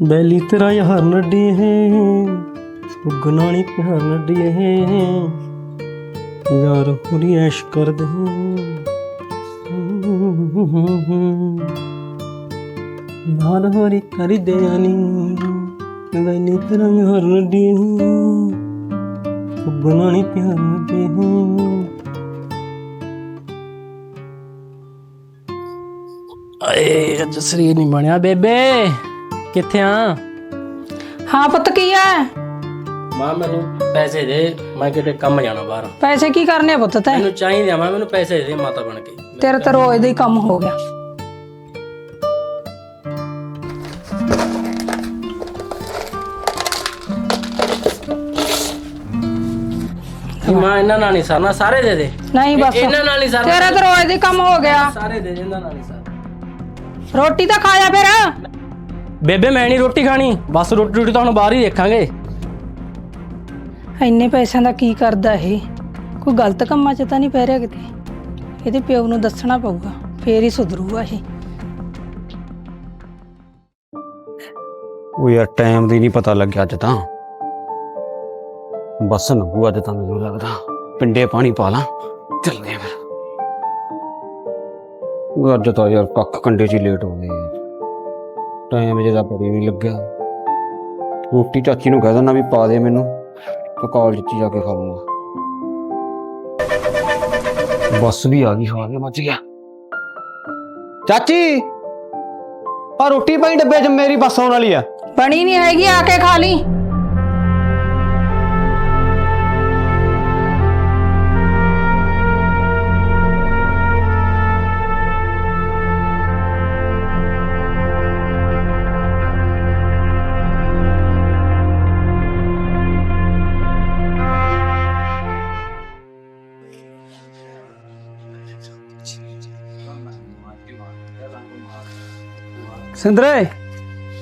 ਬੈਲੀ ਤੇਰਾ ਯਾਰ ਨੱਡੀ ਹੈ, ਉਗਣਾ ਨਹੀਂ ਪਿਆਰ ਨੱਡੀ ਹੈ। ਯਾਰ ਹੁਰੀ ਐਸ਼ ਕਰਦੇ ਨਾਲ ਹੋਰੀ ਕਰਦੇ ਆਨੀ ਬੈਲੀ ਤੇਰਾ ਯਾਰ ਨੱਡੀ ਹੈ, ਉਗਣਾ ਨਹੀਂ ਪਿਆਰ ਨੱਡੀ ਹੈ। ਏ ਅੱਜ ਸਰੀਰ ਨਹੀਂ ਬਣਿਆ ਬੇਬੇ। ਕਿੱਥੇ ਆ? ਹਾਂ ਪੁੱਤ ਕੀ ਐ? ਮਾਂ ਮੈਨੂੰ ਪੈਸੇ ਦੇ। ਮੈਂ ਕਿਤੇ ਕੰਮ ਜਾਣਾ ਬਾਹਰ। ਪੈਸੇ ਕੀ ਕਰਨੇ ਆ ਪੁੱਤ ਤੈ? ਮੈਨੂੰ ਚਾਹੀਦੇ ਆ ਮਾਂ ਮੈਨੂੰ ਪੈਸੇ ਦੇ ਮਾਤਾ ਬਣ ਕੇ। ਤੇਰੇ ਤਾਂ ਰੋਜ਼ ਦਾ ਹੀ ਕੰਮ ਹੋ ਗਿਆ। ਮਾਂ ਇਹਨਾਂ ਨਾਲ ਨਹੀਂ ਸਰਨਾ ਸਾਰੇ ਦੇ ਦੇ। ਨਹੀਂ ਬਸ। ਇਹਨਾਂ ਨਾਲ ਨਹੀਂ ਸਰਨਾ। ਤੇਰਾ ਤਾਂ ਰੋਜ਼ ਦਾ ਹੀ ਕੰਮ ਹੋ ਗਿਆ। ਸਾਰੇ ਦੇ ਦੇ ਇਹਨਾਂ ਨਾਲ ਨਹੀਂ ਸਰ ਰੋਟੀ ਤਾਂ ਖਾਇਆ ਫਿਰ। ਬੇਬੇ ਮੈਂ ਨਹੀਂ ਰੋਟੀ ਖਾਣੀ। ਬਸ ਰੋਟੀ ਰੋਟੀ ਤਾਂ ਹੁਣ ਬਾਹਰ ਹੀ ਦੇਖਾਂਗੇ। ਇੰਨੇ ਪੈਸਿਆਂ ਦਾ ਕੀ ਕਰਦਾ ਇਹ? ਕੋਈ ਗਲਤ ਕੰਮਾਂ 'ਚ ਤਾਂ ਨਹੀਂ ਪੈ ਰਿਹਾ ਕਿਤੇ? ਇਹਦੇ ਪਿਓ ਨੂੰ ਦੱਸਣਾ ਪਊਗਾ ਫੇਰ ਹੀ ਸੁਧਰੂਗਾ ਇਹ। ਉਹ ਯਾਰ ਟਾਈਮ ਦੀ ਨਹੀਂ ਪਤਾ ਲੱਗਿਆ ਅੱਜ ਤਾਂ। ਬੱਸ ਨੰਗੂ ਅੱਜ ਤਾਂ ਮੈਨੂੰ ਲੱਗਦਾ। ਪਿੰਡੇ ਪਾਣੀ ਪਾ ਲਾਂ। ਚੱਲਦੇ ਆ ਫਿਰ। ਉਹ ਅੱਜ ਤਾਂ ਯਾਰ ਕੱਖ ਕੰਡੇ 'ਚ ਹੀ ਲੇਟ ਹੋ ਗਏ। ਟਾਈਮ ਜਿਹਦਾ ਪਤਾ ਨਹੀਂ ਲੱਗਿਆ। ਰੋਟੀ ਚਾਚੀ ਨੂੰ ਕਹਿ ਦਿੰਦਾ ਵੀ ਪਾ ਦੇ ਮੈਨੂੰ ਤੇ ਕਾਲਜ 'ਚ ਜਾ ਕੇ ਖਾ ਲੂੰਗਾ। ਬੱਸ ਵੀ ਆ ਗਈ, ਹਾਂ ਗਿਆ ਮੱਚ ਗਿਆ। ਚਾਚੀ ਆ ਰੋਟੀ ਪਾਈ ਡੱਬੇ 'ਚ ਮੇਰੀ ਬੱਸ ਆਉਣ ਵਾਲੀ ਆ। ਬਣੀ ਨਹੀਂ ਹੈਗੀ, ਆ ਕੇ ਖਾ ਲਈ। ਸਿੰਦਰੇ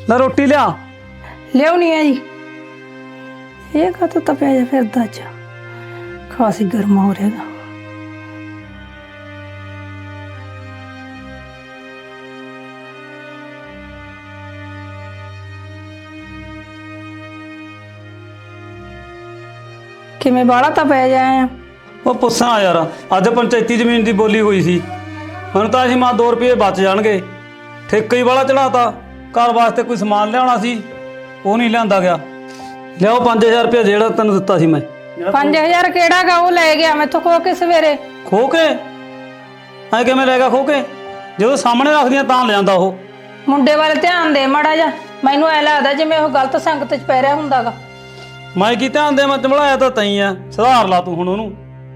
ਲੈ ਰੋਟੀ ਲਿਆ। ਲਿਆਉਣੀ ਹੈ ਜੀ ਇਹ ਕਾ ਤਾਂ ਤਪਿਆ ਜਾ ਫਿਰਦਾ ਅੱਜ? ਖਾਸੀ ਗਰਮ ਹੋ ਰਿਹਾਗਾ ਕਿਵੇਂ ਬਾਲਾ ਤਾਂ ਪੈ ਜਾਇਆ ਉਹ ਪੁੱਛਾਂ ਯਾਰ ਅੱਜ ਪੰਚਾਇਤੀ ਜ਼ਮੀਨ ਦੀ ਬੋਲੀ ਹੋਈ ਸੀ। ਹੁਣ ਤਾਂ ਅਸੀਂ ਮਾਂ 2 ਰੁਪਏ ਬਚ ਜਾਣਗੇ। ਠੇਕਾ ਹੀ ਵਾਲਾ ਚੜਾਤਾ ਘਰ ਵਾਸਤੇ ਕੋਈ ਸਮਾਨ ਲਿਆਉਣਾ ਸੀ ਉਹ ਨਹੀਂ ਲਿਆਂਦਾ ਗਿਆ। ਲਿਆਓ 5000 ਰੁਪਏ ਜਿਹੜਾ ਤੈਨੂੰ ਦਿੱਤਾ ਸੀ ਮੈਂ। 5000 ਕਿਹੜਾ ਗਾ ਉਹ ਲੈ ਗਿਆ ਮੈਥੋਂ ਖੋ ਕੇ ਸਵੇਰੇ। ਖੋ ਕੇ ਐ ਕਿਵੇਂ ਲੈ ਗਿਆ ਖੋ ਕੇ ਜਦੋਂ ਸਾਹਮਣੇ ਰੱਖਦੀਆਂ ਤਾਂ ਲਿਆਂਦਾ ਉਹ। ਮੁੰਡੇ ਵੱਲ ਧਿਆਨ ਦੇ ਮਾੜਾ ਜਾ ਮੈਨੂੰ ਐ ਲੱਗਦਾ ਜਿਵੇਂ ਉਹ ਗਲਤ ਸੰਗਤ 'ਚ ਪੈ ਰਿਹਾ ਹੁੰਦਾਗਾ। ਮੈਂ ਕੀ ਧਿਆਨ ਦੇ ਮੈਂ ਚਮਲਾਇਆ ਤਾਂ ਤਈ ਆ। ਸੁਧਾਰ ਲਾ ਤੂੰ ਹੁਣ ਉਹਨੂੰ।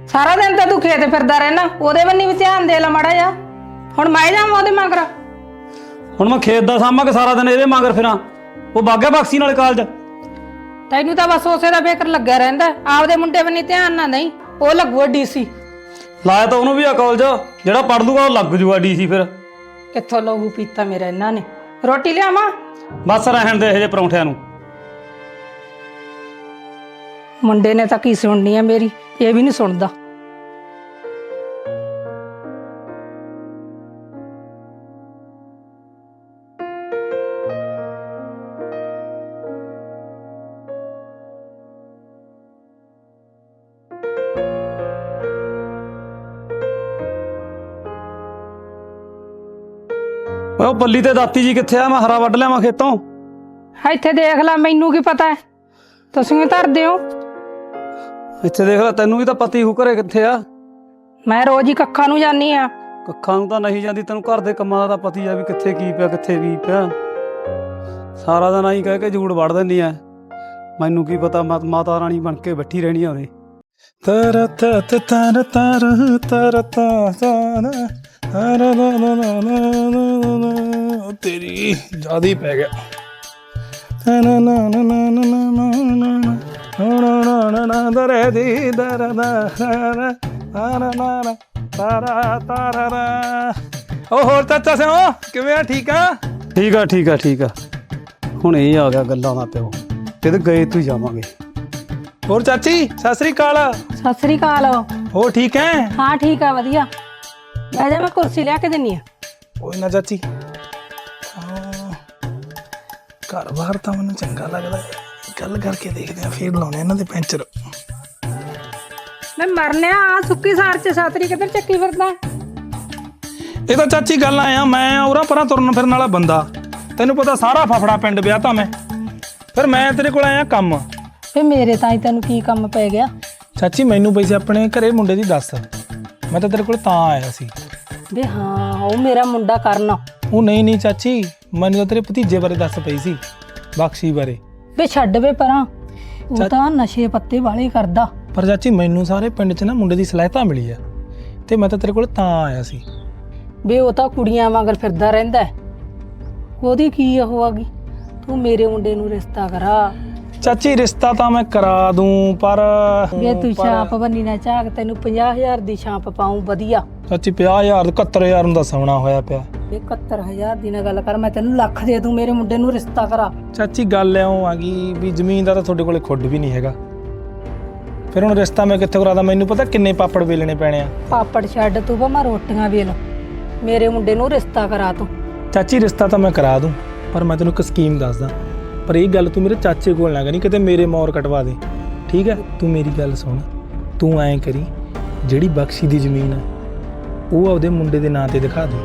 ਸਾਰਾ ਦਿਨ ਤਾਂ ਤੂੰ ਖੇਤ ਫਿਰਦਾ ਰਹਿਣਾ ਉਹਦੇ ਬੰਨੀ ਵੀ ਧਿਆਨ ਦੇ ਲੈ ਮਾੜਾ ਜਾ ਹੁਣ ਮੈਂ ਜਾਵਾਂ ਉਹਦੇ ਮਗਰ। ਹੁਣ ਮੈਂ ਖੇਤ ਦਾ ਸਾਂਭਾਂ ਕਿ ਸਾਰਾ ਦਿਨ ਇਹਦੇ ਮਗਰ ਫਿਰਾਂ? ਉਹ ਬਾਗਿਆ ਬਕਸੀ ਨਾਲ ਕਾਲਜ। ਤੈਨੂੰ ਤਾਂ ਬਸ ਉਸੇ ਦਾ ਫਿਕਰ ਲੱਗਿਆ ਰਹਿੰਦਾ ਆਪਦੇ ਮੁੰਡੇ ਬੰਨੀ ਧਿਆਨ ਨਾ ਨਹੀਂ ਉਹ ਲੱਗੂ ਡੀਸੀ ਲਾਇਆ ਤਾਂ ਉਹਨੂੰ ਵੀ ਆ ਕਾਲਜ। ਜਿਹੜਾ ਪੜ ਲੂਗਾ ਉਹ ਲੱਗ ਜੂਗਾ ਡੀਸੀ ਫਿਰ। ਕਿੱਥੋਂ ਲਹੂ ਪੀਤਾ ਮੇਰਾ ਇਹਨਾਂ ਨੇ? ਰੋਟੀ ਲਿਆਵਾਂ? ਬਸ ਰਹਿਣ ਦੇ ਇਹ ਜੇ ਪਰੌਂਠਿਆਂ ਨੂੰ। ਮੁੰਡੇ ਨੇ ਤਾਂ ਕੀ ਸੁਣਨੀ ਆ ਮੇਰੀ? ਇਹ ਵੀ ਨਹੀਂ ਸੁਣਦਾ। ਓਏ ਉਹ ਪੱਲੀ ਤੇ ਦਾਤੀ ਜੀ ਕਿੱਥੇ ਆ? ਮੈਂ ਹਰਾ ਵੱਢ ਲਿਆਵਾਂ ਖੇਤੋਂ। ਇੱਥੇ ਦੇਖ ਲੈ ਮੈਨੂੰ ਕੀ ਪਤਾ ਹੈ? ਤੁਸੀਂ ਵੀ ਧਰਦੇ ਹੋ। ਇੱਥੇ ਦੇਖ ਲੈ ਤੈਨੂੰ ਵੀ ਤਾਂ ਪਤੀ ਹੂ ਘਰੇ ਕਿੱਥੇ ਆ। ਮੈਂ ਰੋਜ਼ ਹੀ ਕੱਖਾਂ ਨੂੰ ਜਾਨੀ ਆ ਕੱਖਾਂ ਨੂੰ ਤਾਂ ਨਹੀਂ ਜਾਂਦੀ ਤੈਨੂੰ ਘਰ ਦੇ ਕੰਮਾਂ ਦਾ ਤਾਂ ਪਤੀ ਆ ਵੀ ਕਿੱਥੇ ਕੀ ਪਿਆ ਕਿੱਥੇ ਕੀ ਪਿਆ। ਸਾਰਾ ਦਿਨ ਆਈ ਕਹਿ ਕੇ ਜੂੜ ਵੜ ਦਿੰਦੀ ਆ। ਮੈਨੂੰ ਕੀ ਪਤਾ ਮਾਤਾ ਰਾਣੀ ਬਣ ਕੇ ਬੈਠੀ ਰਹਿਣੀ ਆ ਉਰੇ। ਤਰ ਤ ਤ ਤਰ ਤਰ ਤਰ ਤ ਤਰ ਤਰ ਤੇਰੀ ਜਿਆਦੀ ਪੈ ਗਿਆ। ਨਾ ਨਾ ਨਾ ਨਾ ਨਾ ਨਾ ਨਾ ਨਾ ਨਾ ਨਾ ਨਾ ਨਾ ਦਰੇ ਦੀ ਦਰ ਨਾ ਨਾ ਨਾ ਨਾ ਨਾ ਤਾਰਾ ਤਾਰਾ ਉਹ ਹੋਰ ਚਾਚਾ ਸਿਓ ਕਿਵੇਂ ਆ? ਠੀਕ ਆ? ਠੀਕ ਆ ਠੀਕ ਆ ਠੀਕ ਆ। ਹੁਣ ਇਹ ਆ ਗਿਆ ਗੱਲਾਂ ਦਾ ਪਿਓ। ਕਿਤੇ ਗਏ ਤੂੰ ਜਾਵਾਂਗੇ। ਹੋਰ ਚਾਚੀ ਸਤਿ ਸ੍ਰੀ ਅਕਾਲ। ਸਤਿ ਸ੍ਰੀ ਅਕਾਲ। ਹੋਰ ਠੀਕ ਹੈ ਹਾਂ ਠੀਕ ਆ ਵਧੀਆ। ਲੈ ਜਾ ਮੈਂ ਕੁਰਸੀ ਲਿਆ ਕੇ ਦਿੰਨੀ ਆ। ਓਏ ਨਾ ਚਾਚੀ। ਘਰ ਬਾਹਰ ਤਾਂ ਮੈਨੂੰ ਚੰਗਾ ਲੱਗਦਾ ਹੈ। ਗੱਲ ਕਰਕੇ ਦੇਖਦੇ ਆ ਫੇਰ ਲਾਉਣੇ ਇਹਨਾਂ ਦੇ ਪੈਂਚਰ। ਮੈਂ ਮਰਨਿਆ ਆ ਸੁੱਕੀ ਸਾਰ ਚ ਸਾਤਰੀ ਕਿੱਧਰ ਚੱਕੀ ਫਿਰਦਾ? ਇਹ ਤਾਂ ਚਾਚੀ ਗੱਲ ਆਇਆ ਮੈਂ ਉਰਾ ਪਰਾਂ ਤੁਰਨ ਫਿਰਨ ਵਾਲਾ ਬੰਦਾ। ਤੈਨੂੰ ਪਤਾ ਸਾਰਾ ਫਫੜਾ ਪਿੰਡ ਵਿਆਹ ਤਾਂ ਮੈਂ। ਫਿਰ ਮੈਂ ਤੇਰੇ ਕੋਲ ਆਇਆ ਕੰਮ। ਫੇ ਮੇਰੇ ਤਾਂ ਹੀ ਤੈਨੂੰ ਕੀ ਕੰਮ ਪੈ ਗਿਆ? ਚਾਚੀ ਮੈਨੂੰ ਪੈਸੇ ਆਪਣੇ ਘਰੇ ਮੁੰਡੇ ਦੀ ਦੱਸ। ਮੈਂ ਤਾਂ ਤੇਰੇ ਕੋਲ ਤਾਂ ਆਇਆ ਸੀ। ਵੇ ਹਾਂ ਉਹ ਮੇਰਾ ਮੁੰਡਾ ਕਰਨ। ਉਹ ਨਹੀਂ ਨਹੀਂ ਚਾਚੀ ਮੈਨੂੰ ਤਾਂ ਤੇਰੇ ਭਤੀਜੇ ਬਾਰੇ ਦੱਸ ਪਈ ਸੀ ਬਖਸ਼ੀ ਬਾਰੇ। ਵੇ ਛੱਡ ਵੇ ਪਰਾਂ ਉਹ ਤਾਂ ਨਸ਼ੇ ਪੱਤੇ ਵਾਲੇ ਕਰਦਾ। ਪਰ ਚਾਚੀ ਮੈਨੂੰ ਸਾਰੇ ਪਿੰਡ 'ਚ ਨਾ ਮੁੰਡੇ ਦੀ ਸਲਾਹਤਾ ਮਿਲੀ ਆ ਤੇ ਮੈਂ ਤਾਂ ਤੇਰੇ ਕੋਲ ਤਾਂ ਆਇਆ ਸੀ। ਵੇ ਉਹ ਤਾਂ ਕੁੜੀਆਂ ਵਾਂਗਰ ਫਿਰਦਾ ਰਹਿੰਦਾ ਹੈ। ਉਹਦੀ ਕੀ ਉਹ ਆਗੀ ਤੂੰ ਮੇਰੇ ਮੁੰਡੇ ਨੂੰ ਰਿਸ਼ਤਾ ਕਰਾ। ਚਾਚੀ ਰਿਸ਼ਤਾ ਤਾਂ ਮੈਂ ਕਰਾ ਦੂੰ ਪਰ ਵੇ ਤੂੰ ਛਾਪ ਬੰਨੀ ਨਾ ਝਾਕ ਤੈਨੂੰ 50000 ਦੀ ਛਾਪ ਪਾਉਂ ਵਧੀਆ। ਚਾਚੀ 50000 71000 ਨੂੰ ਤਾਂ ਸੋਨਾ ਹੋਇਆ ਪਿਆ। ਵੇ 71000 ਦੀ ਨਾ ਗੱਲ ਕਰ ਮੈਂ ਤੈਨੂੰ ਲੱਖ ਦੇ ਦੂੰ ਮੇਰੇ ਮੁੰਡੇ ਨੂੰ ਰਿਸ਼ਤਾ ਕਰਾ। ਚਾਚੀ ਗੱਲ ਐਉਂ ਆ ਗਈ ਵੀ ਜ਼ਮੀਨ ਦਾ ਤਾਂ ਤੁਹਾਡੇ ਕੋਲੇ ਖੁੱਡ ਵੀ ਨਹੀਂ ਹੈਗਾ। ਫਿਰ ਹੁਣ ਰਿਸ਼ਤਾ ਮੈਂ ਕਿੱਥੇ ਕਰਾਦਾ? ਮੈਨੂੰ ਪਤਾ ਕਿੰਨੇ ਪਾਪੜ ਵੇਲਣੇ ਪੈਣੇ ਆ। ਪਾਪੜ ਛੱਡ ਤੂੰ ਭਾਵੇਂ ਰੋਟੀਆਂ ਵੇਲ। ਮੇਰੇ ਮੁੰਡੇ ਨੂੰ ਰਿਸ਼ਤਾ ਕਰਾ ਤੂੰ। ਚਾਚੀ ਰਿਸ਼ਤਾ ਤਾਂ ਮੈਂ ਕਰਾ ਦੂੰ ਪਰ ਮੈਂ ਤੈਨੂੰ ਇੱਕ ਸਕੀਮ ਦੱਸਦਾ। ਪਰ ਇਹ ਗੱਲ ਤੂੰ ਮੇਰੇ ਚਾਚੇ ਕੋਲ ਨਾ ਕਰੀ ਕਿਤੇ ਮੇਰੇ ਮੌਰ ਕਟਵਾ ਦੇ। ਠੀਕ ਹੈ? ਤੂੰ ਮੇਰੀ ਗੱਲ ਸੁਣ। ਤੂੰ ਐਂ ਕਰੀ ਜਿਹੜੀ ਬਖਸ਼ੀ ਦੀ ਜ਼ਮੀਨ ਹੈ ਉਹ ਆਪਦੇ ਮੁੰਡੇ ਦੇ ਨਾਂ ਤੇ ਦਿਖਾ ਦੇ।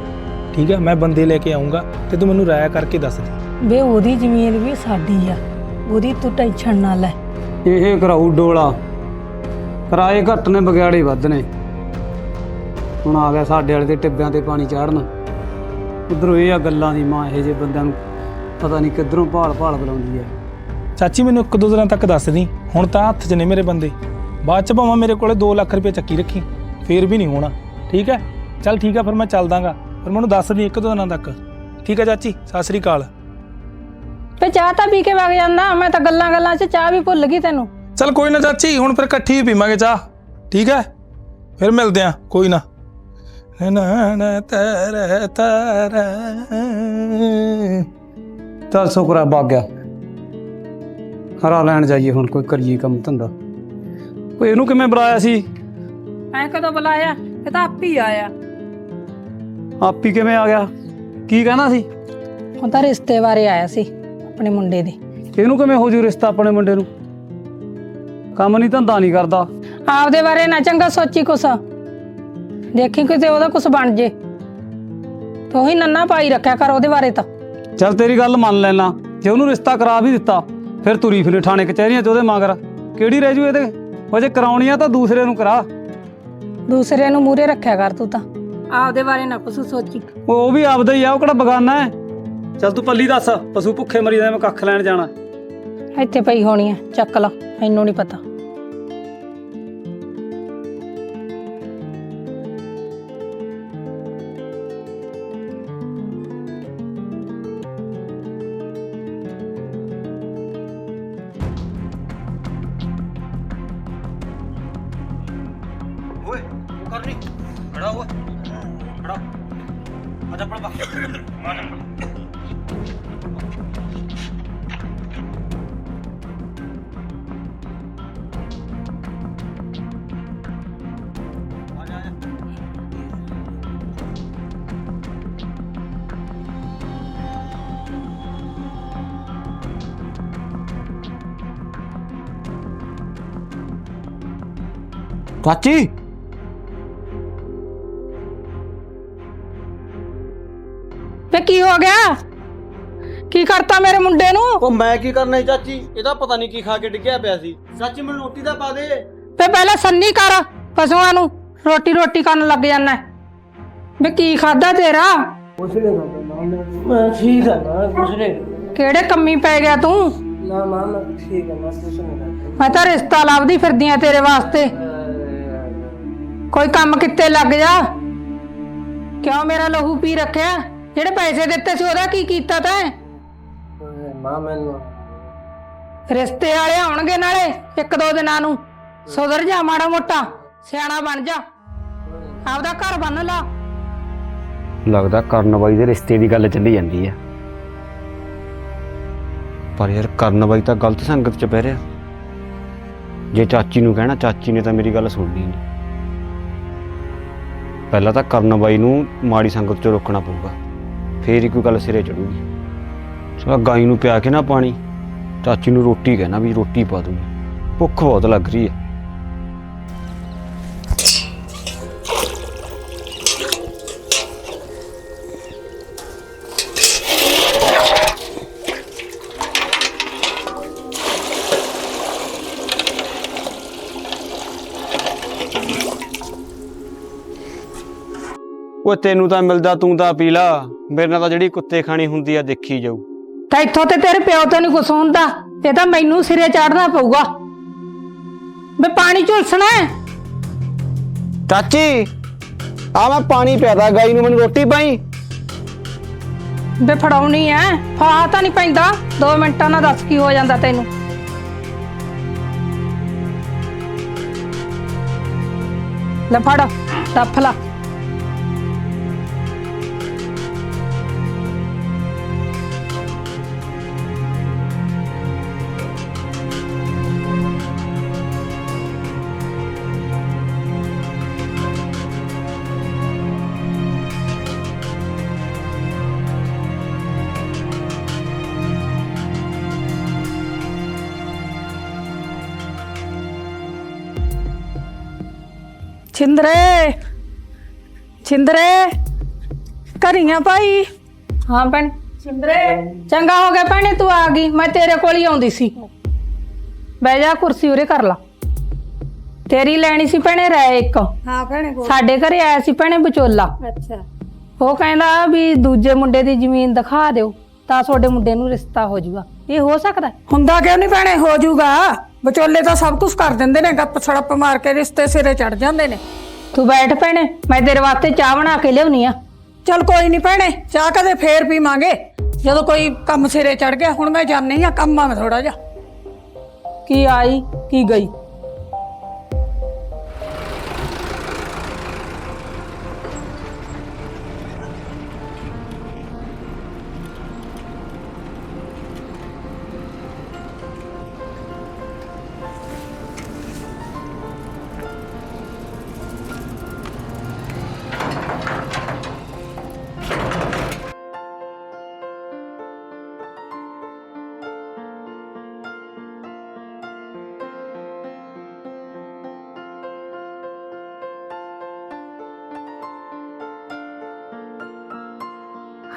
ਠੀਕ ਹੈ? ਮੈਂ ਬੰਦੇ ਲੈ ਕੇ ਆਉਂਗਾ ਤੇ ਤੂੰ ਮੈਨੂੰ ਰਾਇਆ ਕਰਕੇ ਦੱਸ ਦੇ। ਵੇ ਉਹਦੀ ਜ਼ਮੀਨ ਵੀ ਸਾਡੀ ਆ। ਉਹਦੀ ਤੂੰ ਟੈਨਸ਼ਨ ਨਾ ਲੈ। ਇਹ ਕਰਾਊ ਡੋਲਾ। ਕਿਰਾਏ ਘੱਟ ਨੇ ਬਗਿਆੜੇ ਵੱਧ ਨੇ। ਹੁਣ ਆ ਗਿਆ ਸਾਡੇ ਵਾਲੇ ਦੇ ਟਿੱਬਿਆਂ ਤੇ ਪਾਣੀ ਚਾੜਨ। ਉਧਰੋਂ ਇਹ ਆ ਗੱਲਾਂ ਦੀ ਮਾਂ ਇਹ ਜੇ ਬੰਦਿਆਂ ਨੂੰ ਪਤਾ ਨਹੀਂ ਕਿੱਧਰੋਂ ਭਾਲ ਭਾਲ ਬੁਲਾਉਂਦੀ ਹੈ। ਚਾਚੀ ਮੈਨੂੰ ਇੱਕ ਦੋ ਦਿਨਾਂ ਤੱਕ ਦੱਸ ਦੀ ਹੁਣ ਤਾਂ ਹੱਥ 'ਚ ਨੇ ਮੇਰੇ ਬੰਦੇ। ਬਾਅਦ 'ਚ ਭਾਵੇਂ ਮੇਰੇ ਕੋਲੇ 2 ਲੱਖ ਰੁਪਏ ਚੱਕੀ ਰੱਖੀ ਫੇਰ ਵੀ ਨਹੀਂ ਹੋਣਾ। ਠੀਕ ਹੈ? ਚੱਲ ਠੀਕ ਹੈ ਫਿਰ ਮੈਂ ਚੱਲਦਾਗਾ ਫਿਰ ਮੈਨੂੰ ਦੱਸ ਦੀ ਇੱਕ ਦੋ ਦਿਨਾਂ ਤੱਕ। ਠੀਕ ਹੈ ਚਾਚੀ ਸਤਿ ਸ੍ਰੀ ਅਕਾਲ। ਤੇ ਚਾਹ ਤਾਂ ਪੀ ਕੇ ਵਗ ਜਾਂਦਾ ਮੈਂ ਤਾਂ ਗੱਲਾਂ ਗੱਲਾਂ 'ਚ ਚਾਹ ਵੀ ਭੁੱਲ ਗਈ ਤੈਨੂੰ। ਚੱਲ ਕੋਈ ਨਾ ਚਾਚੀ ਹੁਣ ਫਿਰ ਇਕੱਠੀ ਹੀ ਪੀਵਾਂਗੇ ਚਾਹ। ਠੀਕ ਹੈ? ਫਿਰ ਮਿਲਦੇ ਆ ਕੋਈ ਨਾ। ਨਾ ਨਾ ਤੇਰੇ ਤੇਰੇ ਚੱਲ ਸ਼ੁਕਰ ਵਗ ਗਿਆ। ਹਰਾ ਲੈਣ ਜਾਈਏ ਹੁਣ ਕੋਈ ਕਰੀਏ ਕੰਮ ਧੰਦਾ। ਕੋਈ ਇਹਨੂੰ ਕਿਵੇਂ ਬੁਲਾਇਆ ਸੀ? ਐ ਕਦੋਂ ਬੁਲਾਇਆ? ਇਹ ਤਾਂ ਆਪ ਹੀ ਆਇਆ। ਆਪੀ ਕਿਵੇਂ ਆ ਗਿਆ? ਕੀ ਕਹਿੰਦਾ ਸੀ? ਹੁਣ ਤਾਂ ਰਿਸ਼ਤੇ ਬਾਰੇ ਆਇਆ ਸੀ ਆਪਣੇ ਮੁੰਡੇ ਦੇ। ਇਹਨੂੰ ਕਿਵੇਂ ਹੋ ਜੂ ਰਿਸ਼ਤਾ ਆਪਣੇ ਮੁੰਡੇ ਨੂੰ? ਕੰਮ ਨਹੀਂ ਧੰਦਾ ਨਹੀਂ ਕਰਦਾ। ਆਪਦੇ ਬਾਰੇ ਨਾ ਚੰਗਾ ਸੋਚੀ ਕੁਛ। ਦੇਖੀ ਕਿਤੇ ਉਹਦਾ ਕੁਛ ਬਣ ਜੇ। ਤੂੰ ਹੀ ਨੰਨਾ ਪਾਈ ਰੱਖਿਆ ਕਰ ਉਹਦੇ ਬਾਰੇ ਤਾਂ। ਚੱਲ ਤੇਰੀ ਗੱਲ ਮੰਨ ਲੈਣਾ ਜੇ ਉਹਨੂੰ ਰਿਸ਼ਤਾ ਕਰਾ ਵੀ ਦਿੱਤਾ ਫਿਰ ਤੁਰੀ ਫਿਰੇ ਥਾਣੇ ਕਚਹਿਰੀਆਂ 'ਚ ਉਹਦੇ ਮਗਰ। ਕਿਹੜੀ ਰਹਿ ਜੂ ਇਹਦੇ? ਉਹ ਜੇ ਕਰਾਉਣੀ ਆ ਤਾਂ ਦੂਸਰੇ ਨੂੰ ਕਰਾ। ਦੂਸਰੇ ਨੂੰ ਮੂਰੇ ਰੱਖਿਆ ਕਰ ਤੂੰ ਤਾਂ। ਆਪਦੇ ਬਾਰੇ ਨਾ ਕੁਛ ਸੋਚੀ। ਉਹ ਉਹ ਵੀ ਆਪਦਾ ਹੀ ਆ ਉਹ ਕਿਹੜਾ ਬਗਾਨਾ ਹੈ? ਚੱਲ ਤੂੰ ਪੱਲੀ ਦੱਸ ਪਸ਼ੂ ਭੁੱਖੇ ਮਰੀ ਜਾਂਦੇ ਮੈਂ ਕੱਖ ਲੈਣ ਜਾਣਾ। ਇੱਥੇ ਪਈ ਹੋਣੀ ਆ ਚੱਕ ਲਾ ਮੈਨੂੰ ਨਹੀਂ ਪਤਾ। ਚਾਚੀ ਵੇ ਕੀ ਹੋ ਗਿਆ? ਕੀ ਕਰਤਾ ਮੇਰੇ ਮੁੰਡੇ ਨੂੰ? ਉਹ ਮੈਂ ਕੀ ਕਰਨਾ ਸੀ ਚਾਚੀ? ਇਹਦਾ ਪਤਾ ਨਹੀਂ ਕੀ ਖਾ ਕੇ ਡਿੱਗਿਆ ਪਿਆ ਸੀ। ਚਾਚੀ ਮੈਨੂੰ ਰੋਟੀ ਤਾਂ ਪਾ ਦੇ। ਵੇ ਪਹਿਲਾਂ ਸੰਨੀ ਕਰ ਪਸ਼ੂਆਂ ਨੂੰ। ਰੋਟੀ ਰੋਟੀ ਕਰਨ ਲੱਗ ਜਾਂਦਾ। ਵੇ ਕੀ ਖਾਦਾ ਤੇਰਾ? ਮੈਂ ਠੀਕ ਆ ਨਾ ਕੁਛ ਨਹੀਂ। ਕਿਹੜੇ ਕੰਮੀ ਪੈ ਗਿਆ ਤੂੰ? ਨਾ ਮਾਂ ਮੈਂ ਠੀਕ ਆ ਮੈਂ ਕੁਛ ਨਹੀਂ ਮੈਂ ਤਾਂ ਰਿਸ਼ਤਾ ਲੱਭਦੀ ਫਿਰਦੀ ਆ ਤੇਰੇ ਵਾਸਤੇ। ਕੋਈ ਕੰਮ ਕਿੱਤੇ ਲੱਗ ਜਾ? ਕਿਉਂ ਮੇਰਾ ਲਹੂ ਪੀ ਰੱਖਿਆ? ਜਿਹੜੇ ਪੈਸੇ ਦਿੱਤੇ ਸੀ ਉਹਦਾ ਕੀ ਕੀਤਾ ਤੈਂ? ਮਾਂ ਮੈਨੂੰ। ਰਿਸ਼ਤੇ ਵਾਲੇ ਆਉਣਗੇ ਨਾਲੇ ਇੱਕ ਦੋ ਦਿਨਾਂ ਨੂੰ। ਸੁਧਰ ਜਾ ਮਾੜਾ ਮੋਟਾ ਸਿਆਣਾ ਬਣ ਜਾ। ਆਪਦਾ ਘਰ ਬੰਨ ਲਾ। ਲੱਗਦਾ ਕਰਨ ਬਾਈ ਦੇ ਰਿਸ਼ਤੇ ਦੀ ਗੱਲ ਚੱਲੀ ਜਾਂਦੀ ਆ। ਪਰ ਯਾਰ ਕਰਨ ਬਾਈ ਤਾਂ ਗਲਤ ਸੰਗਤ 'ਚ ਪੈ ਰਿਹਾ। ਜੇ ਚਾਚੀ ਨੂੰ ਕਹਿਣਾ ਚਾਚੀ ਨੇ ਤਾਂ ਮੇਰੀ ਗੱਲ ਸੁਣਨੀ ਨਹੀਂ ਪਹਿਲਾਂ ਤਾਂ ਕਰਨ ਬਾਈ ਨੂੰ ਮਾੜੀ ਸੰਗਤ 'ਚੋਂ ਰੋਕਣਾ ਪਊਗਾ। ਫੇਰ ਹੀ ਕੋਈ ਗੱਲ ਸਿਰੇ ਚੜੂਗੀ। ਚਲ ਗਾਈ ਨੂੰ ਪਿਆ ਕੇ ਨਾ ਪਾਣੀ, ਚਾਚੀ ਨੂੰ ਰੋਟੀ ਕਹਿਣਾ ਵੀ ਰੋਟੀ ਪਾ ਦੂੰਗੀ ਭੁੱਖ ਬਹੁਤ ਲੱਗ ਰਹੀ ਹੈ। ਉਹ ਤੈਨੂੰ ਤਾਂ ਮਿਲਦਾ ਤੂੰ ਤਾਂ ਪੀ ਲਾ। ਮੇਰੇ ਨਾਲ ਤਾਂ ਜਿਹੜੀ ਕੁੱਤੇ ਖਾਣੀ ਹੁੰਦੀ ਆ ਦੇਖੀ ਜਾਊ। ਤਾਂ ਇੱਥੋਂ ਤੇ ਤੇਰੇ ਪਿਓ ਤੋਂ ਨਹੀਂ ਕੁਛ ਹੁੰਦਾ। ਇਹ ਤਾਂ ਮੈਨੂੰ ਸਿਰੇ ਚੜਨਾ ਪਊਗਾ। ਬੇ ਪਾਣੀ ਝੁਲਸਣਾ ਹੈ। ਚਾਚੀ ਆ ਮੈਂ ਪਾਣੀ ਪਿਆਦਾ ਗਾਈ ਨੂੰ ਮੈਨੂੰ ਰੋਟੀ ਪਾਈ। ਬੇ ਫੜਾਉਣੀ ਐ ਫਾ ਤਾਂ ਨਹੀਂ ਪੈਂਦਾ। 2 ਮਿੰਟਾਂ ਨਾਲ ਦੱਸ ਕੀ ਹੋ ਜਾਂਦਾ ਤੈਨੂੰ। ਲੈ ਫੜ ਟੱਫ ਲਾ। ਛਿੰਦਰੇ ਛਿੰਦਰੇ ਕਰੀਆਂ ਭਾਈ। ਹਾਂ ਭੈਣ। ਛਿੰਦਰੇ। ਚੰਗਾ ਹੋ ਗਿਆ ਭੈਣੇ ਤੂੰ ਆ ਗਈ। ਮੈਂ ਤੇਰੇ ਕੋਲ ਹੀ ਆਉਂਦੀ ਸੀ। ਬਹਿ ਜਾ ਕੁਰਸੀ ਉਰੇ ਕਰ ਲਾ। ਤੇਰੀ ਲੈਣੀ ਸੀ ਭੈਣੇ ਰਾਏ ਇੱਕ। ਹਾਂ ਭੈਣੇ ਕੋਲ ਸਾਡੇ ਘਰੇ ਆਇਆ ਸੀ ਭੈਣੇ ਵਿਚੋਲਾ। ਅੱਛਾ। ਉਹ ਕਹਿੰਦਾ ਵੀ ਦੂਜੇ ਮੁੰਡੇ ਦੀ ਜ਼ਮੀਨ ਦਿਖਾ ਦਿਓ ਤਾਂ ਤੁਹਾਡੇ ਮੁੰਡੇ ਨੂੰ ਰਿਸ਼ਤਾ ਹੋ ਜਾਊਗਾ ਇਹ ਹੋ ਸਕਦਾ? ਹੁੰਦਾ ਕਿਉਂ ਨਹੀਂ ਭੈਣੇ? ਹੋ ਜਾਊਗਾ ਵਿਚੋਲੇ ਤਾਂ ਸਭ ਕੁਝ ਕਰ ਦਿੰਦੇ ਨੇ ਗੱਪ ਸੜੱਪ ਮਾਰ ਕੇ ਰਿਸ਼ਤੇ ਸਿਰੇ ਚੜ ਜਾਂਦੇ ਨੇ। ਤੂੰ ਬੈਠ ਭੈਣੇ ਮੈਂ ਤੇਰੇ ਵਾਸਤੇ ਚਾਹ ਬਣਾ ਕੇ ਲਿਆਉਣੀ ਆ। ਚਲ ਕੋਈ ਨਹੀਂ ਭੈਣੇ ਚਾਹ ਕਦੇ ਫੇਰ ਪੀਵਾਂਗੇ। ਜਦੋਂ ਕੋਈ ਕੰਮ ਸਿਰੇ ਚੜ ਗਿਆ ਹੁਣ ਮੈਂ ਜਾਣੀ ਆ ਕੰਮਾਂ ਮੈਂ ਥੋੜਾ ਜਿਹਾ। ਕੀ ਆਈ ਕੀ ਗਈ?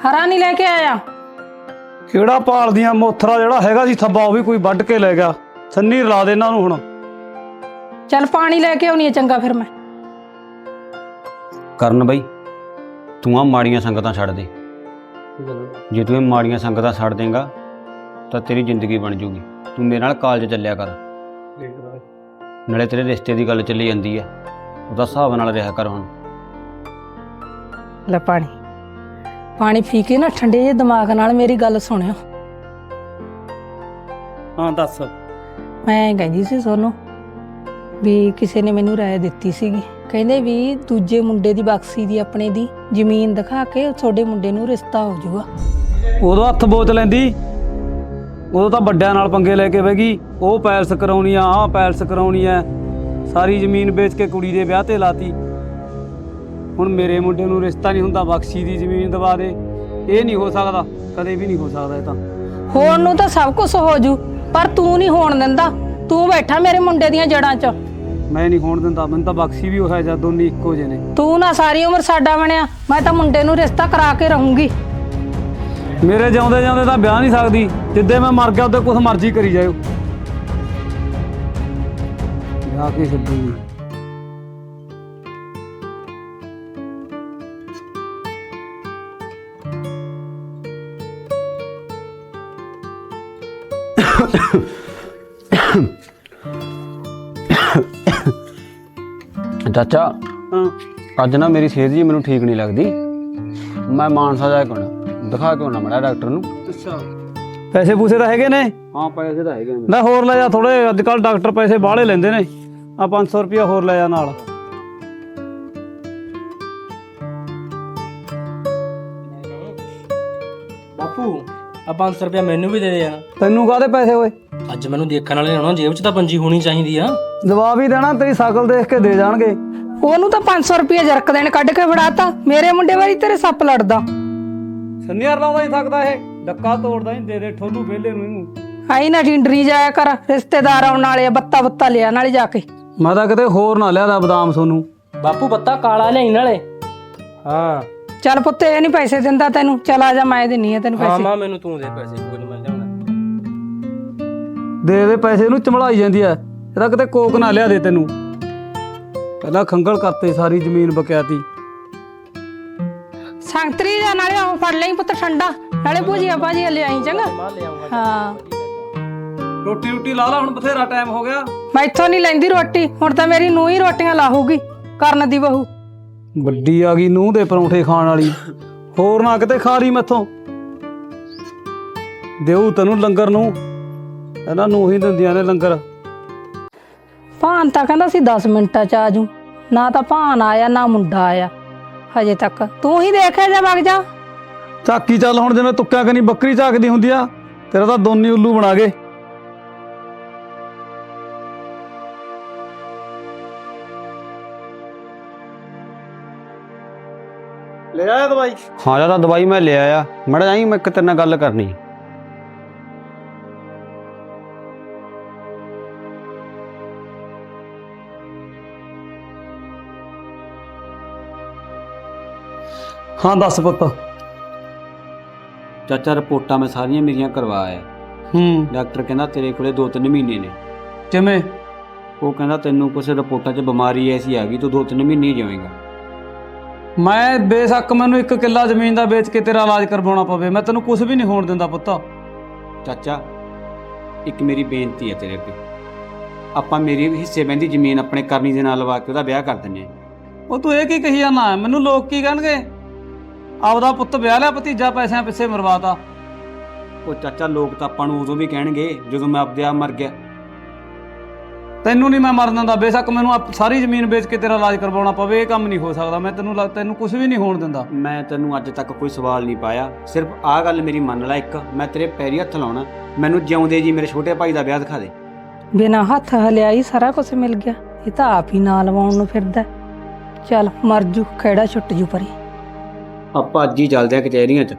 ਹਰਾ ਨਹੀਂ ਲੈ ਕੇ ਆਇਆ। ਕਿਹੜਾ ਪਾਲਦੀਆਂ ਮੋਥਰਾ ਜਿਹੜਾ ਹੈਗਾ ਸੀ ਥੱਬਾ ਉਹ ਵੀ ਕੋਈ ਵੱਢ ਕੇ ਲੈ ਗਿਆ। ਸੰਨੀ ਰਲਾ ਦੇ ਇਹਨਾਂ ਨੂੰ ਹੁਣ। ਚੱਲ ਪਾਣੀ ਲੈ ਕੇ ਆਉਣੀ ਹੈ ਚੰਗਾ ਫਿਰ ਮੈਂ। ਕਰਨ ਬਈ ਤੂੰ ਆ ਮਾੜੀਆਂ ਸੰਗਤਾਂ ਛੱਡ ਦੇ। ਜੇ ਤੂੰ ਇਹ ਮਾੜੀਆਂ ਸੰਗਤਾਂ ਛੱਡ ਦੇਂਗਾ ਤਾਂ ਤੇਰੀ ਜ਼ਿੰਦਗੀ ਬਣ ਜੂਗੀ। ਤੂੰ ਮੇਰੇ ਨਾਲ ਕਾਲਜ ਚੱਲਿਆ ਕਰ। ਨਾਲੇ ਤੇਰੇ ਰਿਸ਼ਤੇ ਦੀ ਗੱਲ ਚੱਲੀ ਜਾਂਦੀ ਆ। ਉਹਦਾ ਹਿਸਾਬ ਨਾਲ ਰਿਹਾ ਕਰ ਹੁਣ। ਲੈ ਪਾਣੀ। ਪਾਣੀ ਪੀ ਕੇ ਨਾ ਠੰਡੇ ਜਿਹੇ ਦਿਮਾਗ ਨਾਲ ਮੇਰੀ ਗੱਲ ਸੁਣਿਓ। ਹਾਂ ਦੱਸ। ਮੈਂ ਕਹਿੰਦੀ ਸੀ ਸੋਨੂੰ ਵੀ ਕਿਸੇ ਨੇ ਮੈਨੂੰ ਰਾਏ ਦਿੱਤੀ ਸੀਗੀ। ਕਹਿੰਦੇ ਵੀ ਦੂਜੇ ਮੁੰਡੇ ਦੀ ਬਕਸੀ ਦੀ ਆਪਣੇ ਦੀ ਜ਼ਮੀਨ ਦਿਖਾ ਕੇ ਤੁਹਾਡੇ ਮੁੰਡੇ ਨੂੰ ਰਿਸ਼ਤਾ ਹੋ ਜਾਊਗਾ। ਉਦੋਂ ਹੱਥ ਬੋਤ ਲੈਂਦੀ। ਉਦੋਂ ਤਾਂ ਵੱਡਿਆਂ ਨਾਲ ਪੰਗੇ ਲੈ ਕੇ ਬਹਿ ਗਈ। ਉਹ ਪੈਲਸ ਕਰਾਉਣੀ ਆ ਆਹ ਪੈਲਸ ਕਰਾਉਣੀ ਆ। ਸਾਰੀ ਜ਼ਮੀਨ ਵੇਚ ਕੇ ਕੁੜੀ ਦੇ ਵਿਆਹ ਤੇ ਲਾਤੀ। ਹੁਣ ਮੇਰੇ ਮੁੰਡੇ ਨੂੰ ਰਿਸ਼ਤਾ ਨਹੀਂ ਹੁੰਦਾ ਬਖਸ਼ੀ ਦੀ ਜ਼ਮੀਨ ਦਵਾ ਦੇ। ਇਹ ਨਹੀਂ ਹੋ ਸਕਦਾ ਕਦੇ ਵੀ ਨਹੀਂ ਹੋ ਸਕਦਾ ਇਹ ਤਾਂ। ਹੋਣ ਨੂੰ ਤਾਂ ਸਭ ਕੁਝ ਹੋ ਜੂ ਪਰ ਤੂੰ ਨਹੀਂ ਹੋਣ ਦਿੰਦਾ। ਤੂੰ ਬੈਠਾ ਮੇਰੇ ਮੁੰਡੇ ਦੀਆਂ ਜੜਾਂ 'ਚ। ਮੈਂ ਨਹੀਂ ਹੋਣ ਦਿੰਦਾ ਮੈਨੂੰ ਤਾਂ ਬਖਸ਼ੀ ਵੀ ਹੋਇਆ ਜਾਂ ਦੋਨੇ ਇੱਕੋ ਜਿਹੇ ਨੇ। ਤੂੰ ਨਾ ਸਾਰੀ ਉਮਰ ਸਾਡਾ ਬਣਿਆ ਮੈਂ ਤਾਂ ਮੁੰਡੇ ਨੂੰ ਰਿਸ਼ਤਾ ਕਰਾ ਕੇ ਰਹੂੰਗੀ। ਮੇਰੇ ਜਿਉਂਦੇ ਜਿਉਂਦੇ ਤਾਂ ਵਿਆਹ ਨਹੀਂ ਸਕਦੀ ਜਿੱਦੇ ਮੈਂ ਮਰ ਗਿਆ ਉਹਦੇ ਕੁਛ ਮਰਜ਼ੀ ਕਰੀ ਜਾਇਓ। ਵਿਆਹ ਕੇ ਛੱਡੂਗੀ। ਚਾਚਾ ਹਾਂ। ਅੱਜ ਨਾ ਮੇਰੀ ਸਿਹਤ ਜੀ ਮੈਨੂੰ ਠੀਕ ਨਹੀਂ ਲੱਗਦੀ। ਮੈਂ ਮਾਨਸਾ ਜਾ ਕੇ ਆਉਣਾ। ਦਿਖਾ ਕੇ ਆਉਣਾ ਮੜਾ ਡਾਕਟਰ ਨੂੰ। ਅੱਛਾ। ਪੈਸੇ ਪੂਸੇ ਤਾਂ ਹੈਗੇ ਨੇ? ਹਾਂ ਪੈਸੇ ਤਾਂ ਹੈਗੇ ਲੈ ਹੋਰ ਲੈ ਜਾ ਥੋੜੇ ਅੱਜ ਕੱਲ ਡਾਕਟਰ ਪੈਸੇ ਬਾਹਲੇ ਲੈਂਦੇ ਨੇ। ਆ 500 ਰੁਪਇਆ ਹੋਰ ਲੈ ਜਾ ਨਾਲ। ਬਾਪੂ ਆ 500 ਰੁਪਇਆ ਮੈਨੂੰ ਵੀ ਦੇ ਦੇ ਯਾਰ। ਤੈਨੂੰ ਕਾਹਦੇ ਪੈਸੇ ਓਏ? ਅੱਜ ਮੈਨੂੰ ਦੇਖਣ ਵਾਲੇ ਨੇ ਆਉਣਾ ਜੇਬ 'ਚ ਤਾਂ ਪੰਜੀ ਹੋਣੀ ਚਾਹੀਦੀ ਆ। ਜਵਾਬ ਹੀ ਦੇਣਾ ਤੇਰੀ ਸ਼ਕਲ ਦੇਖ ਕੇ ਦੇ ਜਾਣਗੇ। ਉਹਨੂੰ ਤਾਂ 500 ਰੁਪਏ ਜਰਕ ਦੇਣ ਕੱਢ ਕੇ ਫੜਾਤਾ। ਮੇਰੇ ਮੁੰਡੇ ਵਾਰੀ ਤੇਰੇ ਸੱਪ ਲੜਦਾ। ਸੰਨਿਆਰ ਲਾਉਂਦਾ ਨਹੀਂ ਸਕਦਾ ਇਹ। ਡੱਕਾ ਤੋੜਦਾ ਹੀ ਦੇ ਦੇ ਠੋਲੂ ਵਿਹਲੇ ਨੂੰ ਇਹਨੂੰ। ਆਈ ਨਾ ਢਿੰਡਰੀ ਜਾਇਆ ਕਰ ਰਿਸ਼ਤੇਦਾਰ ਆਉਣ ਵਾਲੇ ਆ ਬੱਤਾ ਬੱਤਾ ਲਿਆ ਨਾਲੇ ਜਾ ਕੇ। ਮੈਂ ਤਾਂ ਕਿਤੇ ਹੋਰ ਨਾ ਲਿਆਦਾ ਬਦਾਮ ਸੋਨੂੰ। ਬਾਪੂ ਬੱਤਾ ਕਾਲਾ ਲਿਆਈ ਨਾਲੇ। ਹਾਂ। ਚੱਲ ਪੁੱਤ ਇਹ ਨਹੀਂ ਪੈਸੇ ਦਿੰਦਾ ਤੈਨੂੰ। ਚੱਲ ਆ ਜਾ ਮੈਂ ਦਿੰਨੀ ਆ ਤੈਨੂੰ ਹਾਂ ਪੈਸੇ। ਮਾਂ ਮੈਨੂੰ ਤੂੰ ਦੇ ਪੈਸੇ ਕੋਈ ਨਹੀਂ ਮੈਂ ਲਿਆਉਣਾ ਦੇ ਦੇ ਪੈਸੇ ਨੂੰ ਚਮੜਾਈ ਜਾਂਦੀ ਐ ਇਹਦਾ ਕਿਤੇ ਕੋਕ ਨਾ ਲਿਆ ਦੇ ਤੈਨੂੰ। ਪਹਿਲਾਂ ਖੰਗਲ ਕਰਤੇ ਸਾਰੀ ਜ਼ਮੀਨ ਬਕਿਆਤੀ। ਸੰਗਤਰੀ ਦਾ ਨਾਲੇ ਉਹ ਫੜ ਲਈ ਪੁੱਤ ਠੰਡਾ। ਨਾਲੇ ਭੁਜੀਆ ਭਾਜੀਆ ਲਿਆਈ ਚੰਗਾ। ਮਾਂ ਲਿਆਉਂਗਾ ਹਾਂ। ਰੋਟੀ ਰੋਟੀ ਲਾ ਲਾ ਹੁਣ ਬਥੇਰਾ ਟਾਈਮ ਹੋ ਗਿਆ। ਮੈਂ ਇੱਥੋਂ ਨਹੀਂ ਲੈਂਦੀ ਰੋਟੀ ਹੁਣ ਤਾਂ ਮੇਰੀ ਨੂੰਹ ਹੀ ਰੋਟੀਆਂ ਲਾਹੂਗੀ ਕਰਨ ਦੀ ਬਹੂ। ਵੱਡੀ ਆ ਗਈ ਨੂੰਹ ਦੇ ਪਰੌਂਠੇ ਖਾਣ ਵਾਲੀ। ਹੋਰ ਨਾ ਕਿਤੇ ਖਾ ਲਈ ਮੈਥੋਂ। ਦੇਉ ਤੈਨੂੰ ਲੰਗਰ ਨੂੰ। ਇਹਨਾਂ ਨੂੰ ਹੀ ਦਿੰਦੀਆਂ ਨੇ ਲੰਗਰ। ਭਾਨ ਤਾਂ ਕਹਿੰਦਾ ਸੀ 10 ਮਿੰਟਾਂ ਚ ਆਜੂ ਨਾ ਤਾਂ ਭਾਨ ਆਇਆ ਨਾ ਮੁੰਡਾ ਆਇਆ। ਹਜੇ ਤੱਕ ਤੂੰ ਹੀ ਦੇਖਿਆ ਜਾ ਵਗ ਜਾ। ਝਾਕੀ ਚੱਲ ਹੁਣ ਜਿਵੇਂ ਤੁੱਕਿਆ ਕਨੀ ਬੱਕਰੀ ਝਾਕਦੀ ਹੁੰਦੀ ਆ ਤੇਰਾ ਤਾਂ ਦੋਨੀ ਉੱਲੂ ਬਣਾ ਗਏ। ਲੈ ਆਇਆ ਦਵਾਈ? ਹਾਂ ਜਾਂ ਤਾਂ ਦਵਾਈ ਮੈਂ ਲਿਆ ਆ ਮੜਾ ਜਾਈ ਮੈਂ ਇੱਕ ਤੇਰੇ ਨਾਲ ਗੱਲ ਕਰਨੀ। ਹਾਂ ਦੱਸ ਪੁੱਤ। ਚਾਚਾ ਰਿਪੋਰਟਾਂ ਮੈਂ ਸਾਰੀਆਂ ਮੇਰੀਆਂ ਕਰਵਾ ਆਇਆ ਹੂੰ। ਡਾਕਟਰ ਕਹਿੰਦਾ ਤੇਰੇ ਕੋਲੇ 2-3 ਮਹੀਨੇ ਨੇ। ਕਿਵੇਂ? ਉਹ ਕਹਿੰਦਾ ਤੈਨੂੰ ਕੁਛ ਰਿਪੋਰਟਾਂ 'ਚ ਬਿਮਾਰੀ ਐਸੀ ਆ ਗਈ ਤੂੰ 2-3 ਮਹੀਨੇ ਹੀ ਜਾਵੇਂਗਾ ਮੈਂ ਬੇਸ਼ੱਕ ਮੈਨੂੰ ਇੱਕ ਕਿੱਲਾ ਜ਼ਮੀਨ ਦਾ ਵੇਚ ਕੇ ਤੇਰਾ ਇਲਾਜ ਕਰਵਾਉਣਾ ਪਵੇ। ਮੈਂ ਤੈਨੂੰ ਕੁਝ ਵੀ ਨਹੀਂ ਹੋਣ ਦਿੰਦਾ ਪੁੱਤ। ਚਾਚਾ ਇੱਕ ਮੇਰੀ ਬੇਨਤੀ ਹੈ ਤੇਰੇ ਅੱਗੇ। ਆਪਾਂ ਮੇਰੀ ਵੀ ਹਿੱਸੇ ਬੈਂਦੀ ਜ਼ਮੀਨ ਆਪਣੇ ਕਰਨੀ ਦੇ ਨਾਲ ਲਵਾ ਕੇ ਉਹਦਾ ਵਿਆਹ ਕਰ ਦਿੰਨੇ ਆ ਉਹ ਤੂੰ ਇਹ ਕੀ ਕਹੀ ਜਾਂਦਾ ਮੈਨੂੰ ਲੋਕ ਕੀ ਕਹਿਣਗੇ? ਆਪਦਾ ਪੁੱਤ ਵਿਆਹ ਲਿਆ ਭਤੀਜਾ ਪੈਸਿਆਂ ਪਿੱਛੇ ਮਰਵਾਤਾ। ਉਹ ਚਾਚਾ ਲੋਕ ਤਾਂ ਆਪਾਂ ਨੂੰ ਉਦੋਂ ਵੀ ਕਹਿਣਗੇ ਜਦੋਂ ਮੈਂ ਆਪਦੇ ਆਪ ਮਰ ਗਿਆ। ਤੈਨੂੰ ਨਹੀਂ ਮੈਂ ਮਰਨ ਦਿੰਦਾ ਬੇਸ਼ੱਕ ਮੈਨੂੰ ਆਪ- ਸਾਰੀ ਜ਼ਮੀਨ ਵੇਚ ਕੇ ਤੇਰਾ ਇਲਾਜ ਕਰਵਾਉਣਾ ਪਵੇ ਇਹ ਕੰਮ ਨਹੀਂ ਹੋ ਸਕਦਾ। ਮੈਂ ਤੈਨੂੰ ਲੱਗ- ਤੈਨੂੰ ਕੁਝ ਵੀ ਨਹੀਂ ਹੋਣ ਦਿੰਦਾ। ਮੈਂ ਤੈਨੂੰ ਅੱਜ ਤੱਕ ਕੋਈ ਸਵਾਲ ਨਹੀਂ ਪਾਇਆ। ਸਿਰਫ ਆਹ ਗੱਲ ਮੇਰੀ ਮੰਨ ਲੈ ਇੱਕ ਮੈਂ ਤੇਰੇ ਪੈਰੀ ਹੱਥ ਲਾਉਣਾ। ਮੈਨੂੰ ਜਿਉਂਦੇ ਜੀ ਮੇਰੇ ਛੋਟੇ ਭਾਈ ਦਾ ਵਿਆਹ ਦਿਖਾ ਦੇ। ਬਿਨਾ ਹੱਥ ਹਲਿਆਈ ਸਾਰਾ ਕੁਝ ਮਿਲ ਗਿਆ। ਇਹ ਤਾਂ ਆਪ ਹੀ ਨਾਲ ਲਵਾਉਣ ਨੂੰ ਫਿਰਦਾ ਚੱਲ ਮਰ ਜੂ ਖੇੜਾ ਛੁੱਟ ਜੂ ਪਰੇ। ਆਪਾਂ ਅੱਜ ਹੀ ਚੱਲਦੇ ਆ ਕਚਹਿਰੀਆਂ 'ਚ।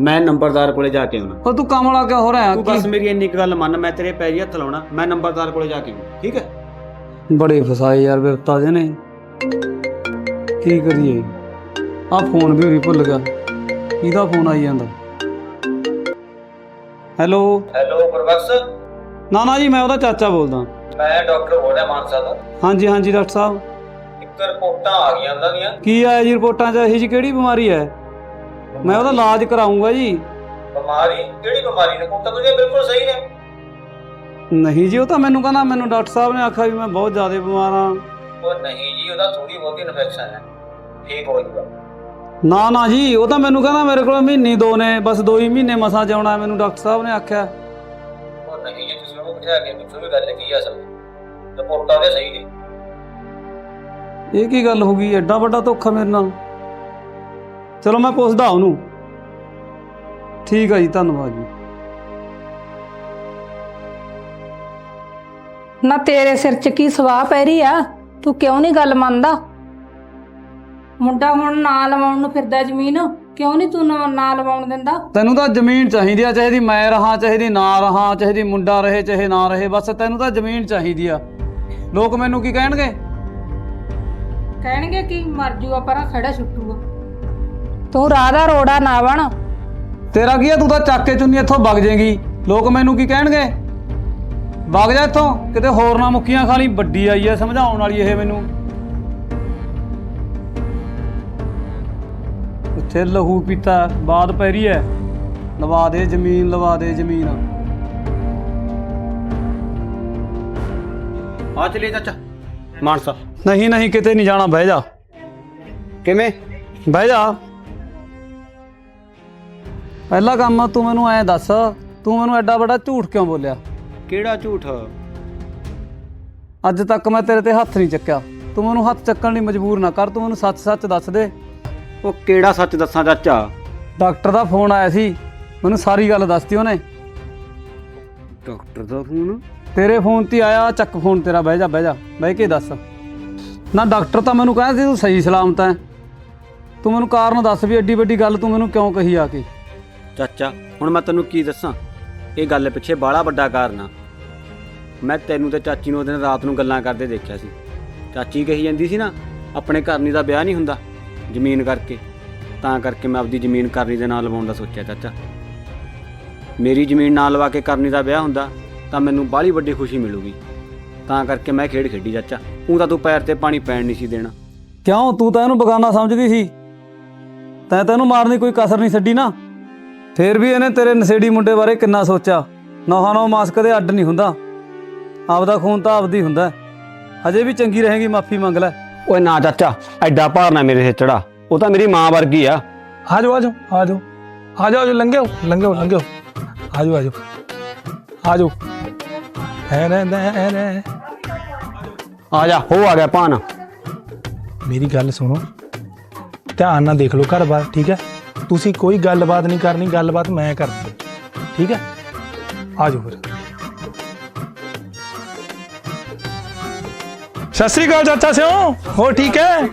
ਮੈਂ ਨੰਬਰਦਾਰ ਕੋਲੇ ਜਾ ਕੇ ਆਉਣਾ। ਉਹ ਤੂੰ ਕਮਲਾ ਕਿਉਂ ਹੋ ਰਿਹਾ? ਤੂੰ ਕੀ- ਬਸ ਮੇਰੀ ਇੰਨੀ ਕੁ ਗੱਲ ਮੰਨ ਮੈਂ ਤੇਰੇ ਪੈਰੀ ਹੱਥ ਲਾਉਣਾ। ਮੈਂ ਨੰਬਰਦਾਰ ਕੋਲੇ ਜਾ ਕੇ ਆਉਣਾ ਠੀਕ ਹੈ? ਬੜੇ ਫਸਾਏ ਯਾਰ ਬਿਰਤਾ ਦੇ ਨੇ ਕੀ ਕਰੀਏ? ਆ ਫੋਨ ਵੀ ਉਰੀ ਭੁੱਲ ਗਿਆ। ਕਿਹਦਾ ਫੋਨ ਆਈ ਜਾਂਦਾ? ਹੈਲੋ ਹੈਲੋ ਪ੍ਰਵਕਸ ਨਾ ਨਾ ਜੀ ਮੈਂ ਉਹਦਾ ਚਾਚਾ ਬੋਲਦਾ। ਮੈਂ ਡਾਕਟਰ ਰਿਹਾ ਮਾਨਸਾ ਦਾ ਹਾਂਜੀ ਹਾਂਜੀ ਡਾਕਟਰ ਸਾਹਿਬ। ਇੱਕ ਰਿਪੋਰਟਾਂ ਆ ਗਈਆਂ ਉਹਨਾਂ ਦੀਆਂ। ਕੀ ਆਇਆ ਜੀ ਰਿਪੋਰਟਾਂ 'ਚ? ਇਹੀ ਜੀ ਕਿਹੜੀ ਬਿਮਾਰੀ ਹੈ? ਮੈਂ ਉਹਦਾ ਇਲਾਜ ਕਰਾਉਂਗਾ ਜੀ। ਬਿਮਾਰੀ ਕਿਹੜੀ ਬਿਮਾਰੀ ਰਿਪੋਰਟਾਂ ਤਾਂ ਬਿਲਕੁਲ ਸਹੀ ਨੇ। ਨਹੀਂ ਜੀ ਉਹ ਤਾਂ ਮੈਨੂੰ ਕਹਿੰਦਾ ਮੈਨੂੰ ਡਾਕਟਰ ਸਾਹਿਬ ਨੇ ਆਖਿਆ ਵੀ ਮੈਂ ਬਹੁਤ ਜ਼ਿਆਦਾ ਬਿਮਾਰ ਹਾਂ। ਉਹ ਨਹੀਂ ਜੀ ਉਹਦਾ ਥੋੜੀ ਬਹੁਤੀ ਇਨਫੈਕਸ਼ਨ ਹੈ। ਠੀਕ ਹੋ ਜਾਊਗਾ। ਨਾ ਨਾ ਜੀ ਉਹ ਤਾਂ ਮੈਨੂੰ ਕਹਿੰਦਾ ਮੇਰੇ ਕੋਲ ਮਹੀਨੇ ਦੋ ਨੇ ਬਸ ਦੋ ਹੀ ਮਹੀਨੇ ਮਸਾਂ ਜਾਉਣਾ ਮੈਨੂੰ ਡਾਕਟਰ ਸਾਹਿਬ ਨੇ ਆਖਿਆ। ਉਹ ਨਹੀਂ ਜੀ ਤੁਸੀਂ ਉਹਨੂੰ ਬਿਠਾ ਕੇ ਪੁੱਛੋ ਵੀ ਗੱਲ ਕੀ ਆ ਅਸਲ ਰਿਪੋਰਟਾਂ ਦੇ ਸਹੀ ਨੇ। ਇਹ ਕੀ ਗੱਲ ਹੋ ਗਈ ਐਡਾ ਵੱਡਾ ਧੋਖਾ ਮੇਰੇ ਨਾਲ? ਚਲੋ ਮੈਂ ਪੁੱਛਦਾ ਉਹਨੂੰ। ਠੀਕ ਆ ਜੀ ਧੰਨਵਾਦ ਜੀ। ਨਾ ਤੇਰੇ ਸਿਰ 'ਚ ਕੀ ਸਵਾਹ ਪੈ ਰਹੀ ਆ? ਤੂੰ ਕਿਉਂ ਨਹੀਂ ਗੱਲ ਮੰਨਦਾ? ਮੁੰਡਾ ਹੁਣ ਨਾ ਲਵਾਉਣ ਨੂੰ ਫਿਰਦਾ ਜ਼ਮੀਨ ਕਿਉਂ ਨਹੀਂ ਤੂੰ ਨਾ ਨਾ ਲਵਾਉਣ ਦਿੰਦਾ? ਤੈਨੂੰ ਤਾਂ ਜ਼ਮੀਨ ਚਾਹੀਦੀ ਆ ਚਾਹੀਦੀ ਮੈਂ ਰਹਾ ਚਾਹੀਦੀ ਨਾ ਰਹਾ ਚਾਹੀਦੀ ਮੁੰਡਾ ਰਹੇ ਚਾਹੇ ਨਾ ਰਹੇ ਬਸ ਤੈਨੂੰ ਤਾਂ ਜ਼ਮੀਨ ਚਾਹੀਦੀ ਆ। ਲੋਕ ਮੈਨੂੰ ਕੀ ਕਹਿਣਗੇ? ਕਹਿਣਗੇ ਕਿ ਮਰ ਜੂਗਾ ਪਰਾਂ ਖੜਾ ਛੁੱਟੂਗਾ। ਤੂੰ ਰਾਹ ਦਾ ਰੋੜਾ ਨਾ ਬਣ। ਤੇਰਾ ਕੀ ਆ? ਤੂੰ ਤਾਂ ਚੱਕ ਕੇ ਚੁੰਨੀ ਇੱਥੋਂ ਵਗ ਜਾਏਗੀ। ਲੋਕ ਮੈਨੂੰ ਕੀ ਕਹਿਣਗੇ? ਵਗ ਜਾ ਇੱਥੋਂ ਕਿਤੇ ਹੋਰ ਨਾ ਮੁੱਕੀਆਂ ਖਾਲੀ ਵੱਡੀ ਆਈ ਐ ਸਮਝਾਉਣ ਵਾਲੀ ਇਹ ਮੈਨੂੰ। ਇੱਥੇ ਲਹੂ ਪੀਤਾ ਬਾਦ ਪੈ ਰਹੀ ਐ। ਲਵਾ ਦੇ ਜ਼ਮੀਨ ਲਵਾ ਦੇ ਜ਼ਮੀਨ। ਆ ਚਲੇ ਚਾਚਾ। ਮਾਨਸਾ। ਨਹੀਂ ਨਹੀਂ ਕਿਤੇ ਨਹੀਂ ਜਾਣਾ ਬਹਿ ਜਾ। ਕਿਵੇਂ? ਬਹਿ ਜਾ। ਪਹਿਲਾ ਕੰਮ ਤੂੰ ਮੈਨੂੰ ਐ ਦੱਸ ਤੂੰ ਮੈਨੂੰ ਐਡਾ ਵੱਡਾ ਝੂਠ ਕਿਉਂ ਬੋਲਿਆ? ਕਿਹੜਾ ਝੂਠ? ਅੱਜ ਤੱਕ ਮੈਂ ਤੇਰੇ ਤੇ ਹੱਥ ਨਹੀਂ ਚੱਕਿਆ। ਤੂੰ ਮੈਨੂੰ ਹੱਥ ਚੱਕਣ ਲਈ ਮਜਬੂਰ ਨਾ ਕਰ ਤੂੰ ਮੈਨੂੰ ਸੱਚ-ਸੱਚ ਦੱਸ ਦੇ। ਉਹ ਕਿਹੜਾ ਸੱਚ ਦੱਸਾਂ ਚਾਚਾ? ਡਾਕਟਰ ਦਾ ਫੋਨ ਆਇਆ ਸੀ ਮੈਨੂੰ ਸਾਰੀ ਗੱਲ ਦੱਸਤੀ ਉਹਨੇ। ਡਾਕਟਰ ਦਾ ਫੋਨ? ਤੇਰੇ ਫੋਨ ਤੇ ਆਇਆ ਚੱਕ ਫੋਨ ਤੇਰਾ ਬਹਿ ਜਾ ਬਹਿ ਜਾ ਬਹਿ ਕੇ ਦੱਸ। ਨਾ ਡਾਕਟਰ ਤਾਂ ਮੈਨੂੰ ਕਹਿੰਦਾ ਸੀ ਤੂੰ ਸਹੀ ਸਲਾਮਤ ਹੈ ਤੂੰ ਮੈਨੂੰ ਕਾਰਨ ਦੱਸ ਵੀ ਐਡੀ ਵੱਡੀ ਗੱਲ ਤੂੰ ਮੈਨੂੰ ਕਿਉਂ ਕਹੀ ਆ ਕੇ? ਚਾਚਾ, ਹੁਣ ਮੈਂ ਤੈਨੂੰ ਕੀ ਦੱਸਾਂ? ਇਹ ਗੱਲ ਪਿੱਛੇ ਬਾਹਲਾ ਵੱਡਾ ਕਾਰਨ ਆ। ਮੈਂ ਤੈਨੂੰ ਤੇ ਚਾਚੀ ਨੂੰ ਉਹਦੇ ਦਿਨ ਰਾਤ ਨੂੰ ਗੱਲਾਂ ਕਰਦੇ ਦੇਖਿਆ ਸੀ। ਚਾਚੀ ਕਹੀ ਜਾਂਦੀ ਸੀ ਨਾ, ਆਪਣੇ ਕਰਨੀ ਦਾ ਵਿਆਹ ਨਹੀਂ ਹੁੰਦਾ, ਜ਼ਮੀਨ ਕਰਕੇ। ਤਾਂ ਕਰਕੇ ਮੈਂ ਆਪਦੀ ਜ਼ਮੀਨ ਕਰਨੀ ਦੇ ਨਾਲ ਲਵਾਉਣ ਦਾ ਸੋਚਿਆ ਚਾਚਾ। ਮੇਰੀ ਜ਼ਮੀਨ ਨਾਲ ਲਵਾ ਕੇ ਕਰਨੀ ਦਾ ਵਿਆਹ ਹੁੰਦਾ, ਤਾਂ ਮੈਨੂੰ ਬਾਹਲੀ ਵੱਡੀ ਖੁਸ਼ੀ ਮਿਲੂਗੀ। ਤਾਂ ਕਰਕੇ ਮੈਂ ਖੇਡ ਖੇਡੀ ਚਾਚਾ। ਉਹ ਤਾਂ ਤੂੰ ਪੈਰ ਤੇ ਪਾਣੀ ਪੈਣ ਨਹੀਂ ਸੀ ਦੇਣਾ। ਕਿਉਂ? ਤੂੰ ਤਾਂ ਇਹਨੂੰ ਬਗਾਨਾ ਸਮਝਦੀ ਸੀ। ਤੈਂ ਤੈਨੂੰ ਮਾਰਨ ਦੀ ਕੋਈ ਕਸਰ ਨਹੀਂ ਛੱਡੀ ਨਾ। ਫੇਰ ਵੀ ਇਹਨੇ ਤੇਰੇ ਨਸ਼ੇੜੀ ਮੁੰਡੇ ਬਾਰੇ ਕਿੰਨਾ ਸੋਚਿਆ? ਨੌਹਾਂ ਨੌ ਮਾਸ ਕਦੇ ਅੱਡ ਨਹੀਂ ਹੁੰਦਾ। ਆਪਦਾ ਖੂਨ ਤਾਂ ਆਪਦੀ ਹੁੰਦਾ। ਹਜੇ ਵੀ ਚੰਗੀ ਰਹੇਗੀ ਮਾਫੀ ਮੰਗ ਲੈ। ਓਏ ਨਾ ਚਾਚਾ ਐਡਾ ਭਾਰ ਨਾ ਮੇਰੇ ਸਿਰ ਚੜਾ। ਉਹ ਤਾਂ ਮੇਰੀ ਮਾਂ ਵਰਗੀ ਆ। ਆ ਜਾਓ ਆ ਜਾਓ ਆ ਜਾਓ ਆ ਜਾਓ ਲੰਘਿਓ ਲੰਘਿਓ ਲੰਘਿਓ। ਆ ਜਾਓ ਆ ਜਾਓ ਆ ਜਾਓ ਹੈ ਆ ਜਾ ਹੋ ਆ ਗਿਆ ਭਾਨ। ਮੇਰੀ ਗੱਲ ਸੁਣੋ। ਧਿਆਨ ਨਾਲ ਦੇਖ ਲਓ ਘਰ-ਬਾਰ ਠੀਕ ਹੈ? ਤੁਸੀਂ ਕੋਈ ਗੱਲਬਾਤ ਨਹੀਂ ਕਰਨੀ ਗੱਲਬਾਤ ਮੈਂ ਕਰਨੀ ਠੀਕ ਹੈ? ਆ ਜਾਓ ਫਿਰ। ਸਤਿ ਸ੍ਰੀ ਅਕਾਲ ਚਾਚਾ ਸਿਓ। ਹੋ? ਠੀਕ ਹੈ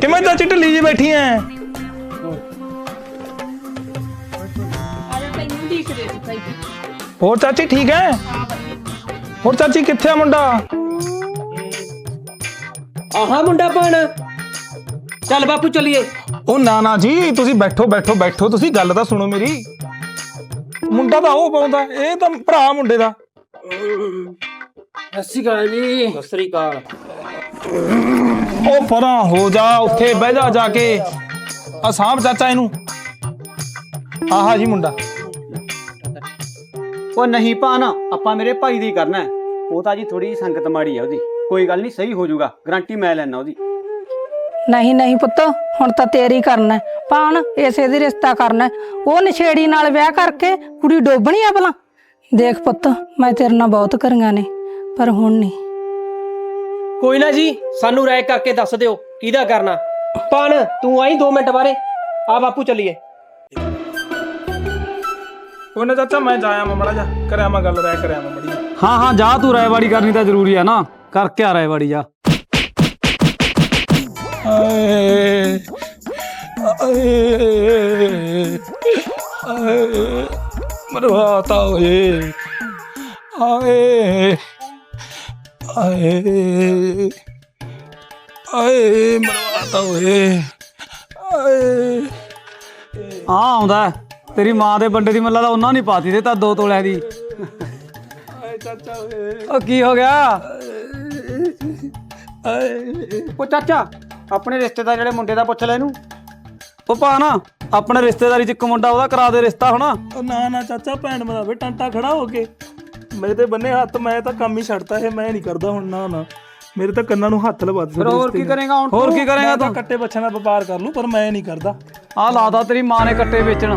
ਕਿਵੇਂ ਚਾਚੀ ਢਿੱਲੀ ਜੀ ਬੈਠੀ ਐ? ਹੋਰ ਚਾਚੀ ਠੀਕ ਹੈ? ਹੋਰ ਚਾਚੀ ਕਿੱਥੇ ਆ ਮੁੰਡਾ? ਆਹਾ ਮੁੰਡਾ ਪਾਣ ਚੱਲ ਬਾਪੂ ਚੱਲੀਏ। ਉਹ ਨਾ ਨਾ ਜੀ ਤੁਸੀਂ ਬੈਠੋ ਬੈਠੋ ਬੈਠੋ ਤੁਸੀਂ ਗੱਲ ਤਾਂ ਸੁਣੋ ਮੇਰੀ। ਮੁੰਡਾ ਤਾਂ ਉਹ ਪਾਉਂਦਾ ਇਹ ਤਾਂ ਭਰਾ ਮੁੰਡੇ ਦਾ। ਸਤਿ ਸ਼੍ਰੀ ਅਕਾਲ ਜੀ। ਸਤਿ ਸ਼੍ਰੀ ਅਕਾਲ। ਉਹ ਪਰਾਂ ਹੋ ਜਾ ਉੱਥੇ ਬਹਿ ਜਾ ਜਾ ਕੇ। ਆ ਸਾਹਬ ਚਾਚਾ ਇਹਨੂੰ। ਆਹਾ ਜੀ ਮੁੰਡਾ। ਉਹ ਨਹੀਂ ਭਾਨ ਆਪਾਂ ਮੇਰੇ ਭਾਈ ਦੀ ਕਰਨਾ ਹੈ। ਉਹ ਤਾਂ ਜੀ ਥੋੜੀ ਸੰਗਤ ਮਾੜੀ ਆ ਉਹਦੀ। ਕੋਈ ਗੱਲ ਨਹੀਂ ਸਹੀ ਹੋ ਜਾਊਗਾ। ਗਾਰੰਟੀ ਮੈਂ ਲੈਣਾ ਉਹਦੀ। ਨਹੀਂ ਨਹੀਂ ਪੁੱਤ ਹੁਣ ਤਾਂ ਤੇਰੀ ਕਰਨਾ। ਪਾਣ ਇਸੇ ਦੀ ਰਿਸ਼ਤਾ ਕਰਨਾ। ਉਹ ਨਸ਼ੇੜੀ ਨਾਲ ਵਿਆਹ ਕਰਕੇ ਕੁੜੀ ਡੋਬਣੀ ਆ ਭਲਾ। ਦੇਖ ਪੁੱਤ ਮੈਂ ਤੇਰੇ ਨਾਲ ਬਹੁਤ ਕਰੀਆਂ ਨੇ ਪਰ ਹੁਣ ਨਹੀਂ। ਕੋਈ ਨਾ ਜੀ ਸਾਨੂੰ ਰਾਇ ਕਰਕੇ ਦੱਸ ਦਿਓ ਕਿਹਦਾ ਕਰਨਾ। ਪਾਣ ਤੂੰ ਆਈ 2 ਮਿੰਟ ਬਾਰੇ। ਆ ਬਾਪੂ ਚੱਲੀਏ। ਕੋਈ ਨਾ ਚਾਚਾ ਮੈਂ ਜਾਇਆ ਮਮੜਾ ਜਾ ਕਰਿਆ ਮੈਂ ਗੱਲ ਰਹਿ ਕਰਿਆ ਮਮੜੀ ਹਾਂ ਹਾਂ ਜਾ ਤੂੰ ਰਾਇਵਾੜੀ ਕਰਨੀ ਤਾਂ ਜ਼ਰੂਰੀ ਆ ਨਾ। ਕਰਕੇ ਆ ਰਾਇਵਾੜੀ ਜਾ। ਆਏ ਆਏ ਆਏ ਮਰਵਾਤਾ ਓਏ ਆਏ ਆਏ ਆਏ ਮਰਵਾਤਾ ਓਏ ਆਏ ਆ ਆਉਂਦਾ ਤੇਰੀ ਮਾਂ ਦੇ ਬੰਡੇ ਦੀ ਮੱਲਾ ਦਾ ਉਹਨਾਂ ਨਹੀਂ ਪਾਤੀ ਤੇ ਤਾਂ ਦੋ ਤੋਲਿਆਂ ਦੀ। ਆਏ ਚਾਚਾ ਓਏ ਉਹ ਕੀ ਹੋ ਗਿਆ? ਆਏ ਉਹ ਚਾਚਾ ਆਪਣੇ ਰਿਸ਼ਤੇਦਾਰ ਜਿਹੜੇ ਮੁੰਡੇ ਦਾ ਪੁੱਛ ਲੈ ਇਹਨੂੰ। ਉਹ ਭਾ ਨਾ ਆਪਣੇ ਰਿਸ਼ਤੇਦਾਰੀ ਚ ਇੱਕ ਮੁੰਡਾ ਉਹਦਾ ਕਰਾ ਦੇ ਰਿਸ਼ਤਾ ਹੁਣ। ਉਹ ਨਾ ਨਾ ਚਾਚਾ ਭੈਣ ਮੇਰਾ ਵੇ ਟੰਟਾ ਖੜਾ ਹੋ ਕੇ। ਮੇਰੇ ਤੇ ਬੰਨੇ ਹੱਥ ਮੈਂ ਤਾਂ ਕੰਮ ਹੀ ਛੱਡਤਾ ਇਹ ਮੈਂ ਨਹੀਂ ਕਰਦਾ ਹੁਣ ਨਾ ਨਾ। ਮੇਰੇ ਤਾਂ ਕੰਨਾਂ ਨੂੰ ਹੱਥ ਲਵਾ ਦੇ ਫਿਰ ਹੋਰ ਕੀ ਕਰੇਗਾ ਹੁਣ ਹੋਰ ਕੀ ਕਰੇਗਾ ਤੂੰ ਕੱਟੇ ਬੱਚਿਆਂ ਦਾ ਵਪਾਰ ਕਰ ਲੂੰ ਪਰ ਮੈਂ ਨਹੀਂ ਕਰਦਾ। ਆ ਲਾਦਾ ਤੇਰੀ ਮਾਂ ਨੇ ਕੱਟੇ ਵੇਚਣ।